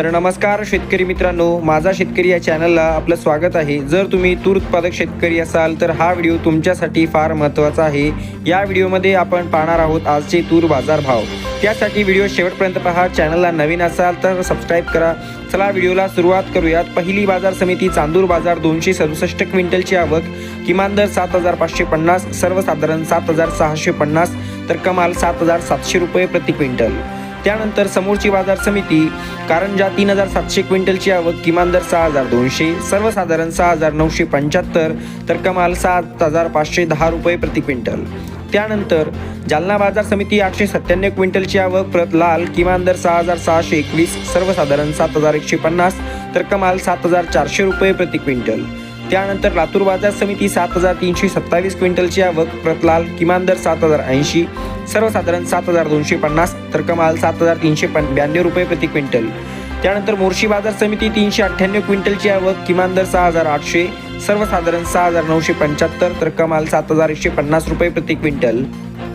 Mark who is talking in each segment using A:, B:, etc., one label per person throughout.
A: तर नमस्कार शेतकरी मित्रांनो माझा शेतकरी या चॅनलला आपलं स्वागत आहे. जर तुम्ही तूर उत्पादक शेतकरी असाल तर हा व्हिडिओ तुमच्यासाठी फार महत्त्वाचा आहे. या व्हिडिओमध्ये आपण पाहणार आहोत आजचे तूर बाजार भाव त्यासाठी व्हिडिओ शेवटपर्यंत पहा. चॅनलला नवीन असाल तर सबस्क्राईब करा. चला व्हिडिओला सुरुवात करूयात. पहिली बाजार समिती चांदूर बाजार दोनशे सदुसष्ट क्विंटलची आवक. किमान दर सात हजार पाचशे पन्नास सर्वसाधारण सात हजार सहाशे पन्नास तर कमाल सात हजार सातशे रुपये प्रति क्विंटल. त्यानंतर समोरची बाजार समिती कारंजा तीन हजार सातशे क्विंटलची आवक किमान दर सहा हजार दोनशे सर्वसाधारण सहा हजार नऊशे पंच्याहत्तर तर कमाल सात हजार पाचशे दहा रुपये प्रति क्विंटल. त्यानंतर जालना बाजार समिती आठशे सत्त्याण्णव क्विंटलची आवक प्रत लाल किमान दर सहा हजार सहाशे एकवीस सर्वसाधारण सात हजार एकशे पन्नास तर कमाल सात हजार चारशे रुपये प्रति क्विंटल. त्यानंतर लातूर बाजार समिती सात हजार तीनशे सत्तावीस क्विंटलची आवक प्रतलाल किमान दर सात हजार ऐंशी सर्वसाधारण सात हजार दोनशे पन्नास तर कमाल सात हजार तीनशे पन ब्याण्णव रुपये प्रति क्विंटल. त्यानंतर मोर्शी बाजार समिती तीनशे अठ्ठ्याण्णव क्विंटलची आवक किमान दर सहा हजार आठशे सर्वसाधारण सहा हजार नऊशे पंच्याहत्तर तर कमाल सात हजार एकशे पन्नास रुपये प्रति क्विंटल.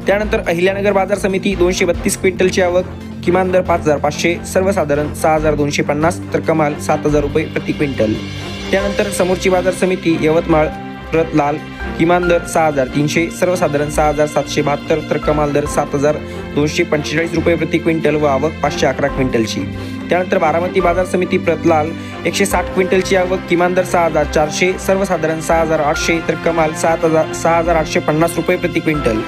A: त्यानंतर अहिल्यानगर बाजार समिती दोनशे बत्तीस क्विंटलची आवक किमान दर पाच हजार पाचशे सर्वसाधारण सहा हजार दोनशे पन्नास तर कमाल सात हजार रुपये प्रति क्विंटल. त्यानंतर समोरची बाजार समिती यवतमाळ प्रत लाल किमान दर सहा हजार तीनशे सर्वसाधारण सहा हजार सातशे बहात्तर तर कमाल दर सात हजार दोनशे पंचेचाळीस रुपये प्रति क्विंटल व आवक पाचशे अकरा क्विंटलची. त्यानंतर बारामती बाजार समिती प्रतलाल एकशे साठ क्विंटलची आवक किमान दर सहा हजार चारशे सर्वसाधारण सहा हजार आठशे तर कमाल सात हजार सहा हजार आठशे पन्नास रुपये प्रति क्विंटल.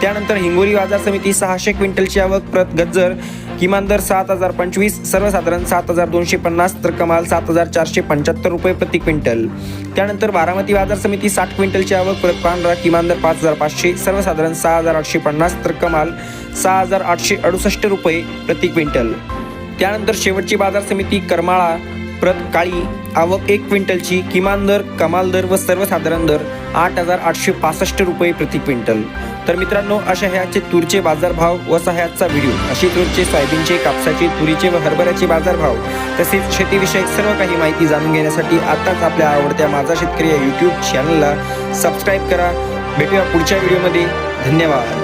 A: त्यानंतर हिंगोली बाजार समिती सहाशे क्विंटलची आवक प्रत गज्जर किमान दर सात हजार पंचवीस सर्वसाधारण सात हजार दोनशे पन्नास तर कमाल सात हजार चारशे पंच्याहत्तर रुपये प्रति क्विंटल. त्यानंतर बारामती बाजार समिती साठ क्विंटलची आवक प्रत पांढरा किमान दर पाच हजार पाचशे सर्वसाधारण सहा हजार आठशे पन्नास तर कमाल सहा हजार आठशे अडुसष्ट रुपये प्रति क्विंटल. त्यानंतर शेवटची बाजार समिती करमाळा प्रत काळी आवक एक क्विंटलची किमान दर कमाल दर व सर्वसाधारण दर आठ हजार आठशे पासष्ट रुपये प्रति क्विंटल. तर मित्रांनो अशा ह्याचे तूरचे बाजारभाव व सह्याचा व्हिडिओ. अशी तूरचे सोयाबीनचे कापसाचे तुरीचे व हरभऱ्याचे बाजारभाव तसेच शेतीविषयक सर्व काही माहिती जाणून घेण्यासाठी आत्ताच आपल्या आवडत्या माझा शेतकरी या यूट्यूब चॅनलला सबस्क्राईब करा. भेटूया पुढच्या व्हिडिओमध्ये. धन्यवाद.